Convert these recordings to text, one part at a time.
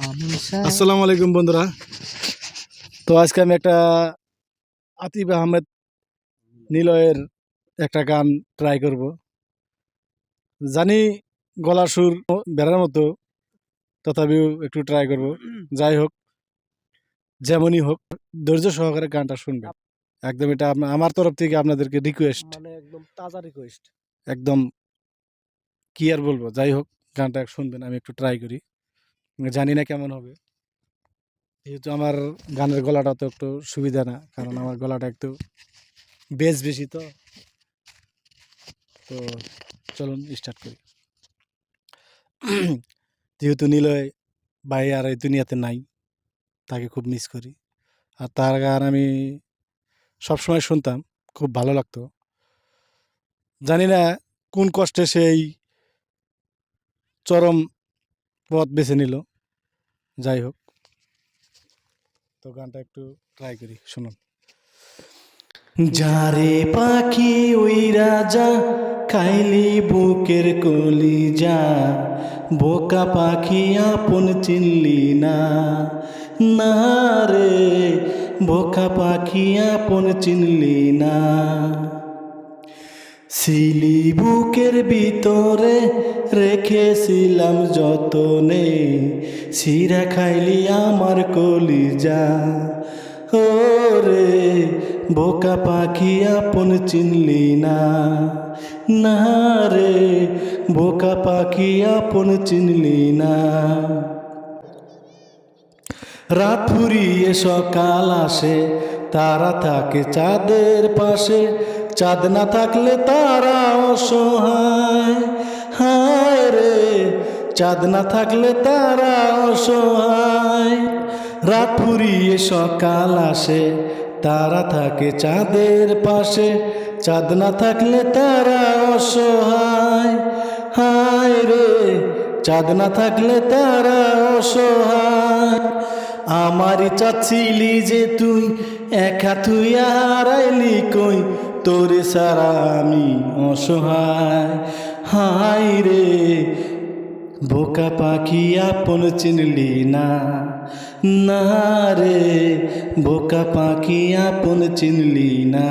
আসসালামু আলাইকুম বন্ধুরা। তো আজকে আমি একটা আতিফ আহমেদ নিলয়ের একটা গান ট্রাই করব। জানি গলার সুর বেড়ার মতো তথাপিও একটু ট্রাই করব। যাই হোক যেমনই হোক ধৈর্য সহকারে গানটা শুনবে একদম এটা আমার তরফ থেকে আপনাদেরকে রিকোয়েস্ট মানে একদম তাজা রিকোয়েস্ট একদম কি আর বলব যাই হোক গানটা শুনবেন আমি একটু ট্রাই করি। জানি না কেমন হবে। যেহেতু আমার গানের গলাটা তো একটু সুবিধা না, কারণ আমার গলাটা একটু বেস বেশি তো। তো চলুন স্টার্ট করি। যেহেতু নিলয় ভাই আর এই দুনিয়াতে নাই, তাকে খুব মিস করি। আর তার গান আমি সবসময় শুনতাম, খুব ভালো লাগতো। জানি না কোন কষ্টে সেই চরম পথ বেছে নিল। যাই হোক। তো গানটা একটু ট্রাই করি, শুনুন। যারে পাখি ওই রাজা খাইলি বুকের কলি যা বোকা পাখি আপন চিনলি না। না রে, বোকা পাখি আপন চিনলি না। সিলি বুকের ভিতরে রেখেছিলাম যতনে। সিরা খাইলি আমার কলিজা। ও রে বোকা পাখি আপন চিনলি না। না রে, বোকা পাখি আপন চিনলি না। রাত ফুরিয়ে সকাল আসে, তারা থাকে চাঁদের পাশে। চাঁদ না থাকলে তারা অসহায়। হায় রে, চাঁদ না থাকলে তারা অসহায়। রাত ফুরিয়ে সকাল আসে, তারা থাকে চাঁদের পাশে। চাঁদ না থাকলে তারা অসহায়। হায় রে, চাঁদ না থাকলে তারা অসহায়। আমারই চাচ্ছিলি যে তুই, একা তুই হারাইলি কই? তোরে সারা আমি অসহায়। হাই রে, বোকা পাখি আপন চিনলি না। না রে, বোকা পাখি আপন চিনলি না।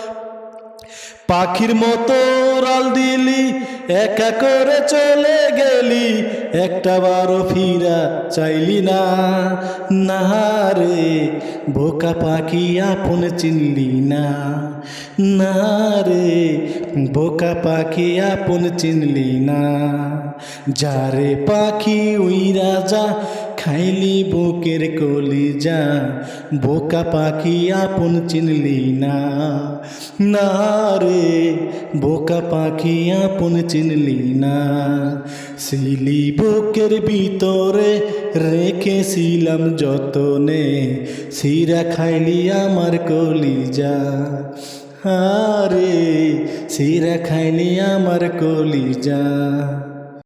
পাখির মতো রাল দিলি, একা করে চলে গেলি, একটা বারো ফিরা চাইলি না। না রে, বোকা পাখি আপন চিনলি না। না রে, বোকা পাখি আপন চিনলি না। যারে পাখি উই রাজা খাইলি বুকের কলি যা বোকা পাখি আপন চিনলি না। না রে, বোকা পাখি আপন চিনলি না। সিলি বুকের ভিতরে রেখেছিলাম যতনে সিরা খাইলি আমার কলি যা আরে সিরা খাইলি আমার কলি যা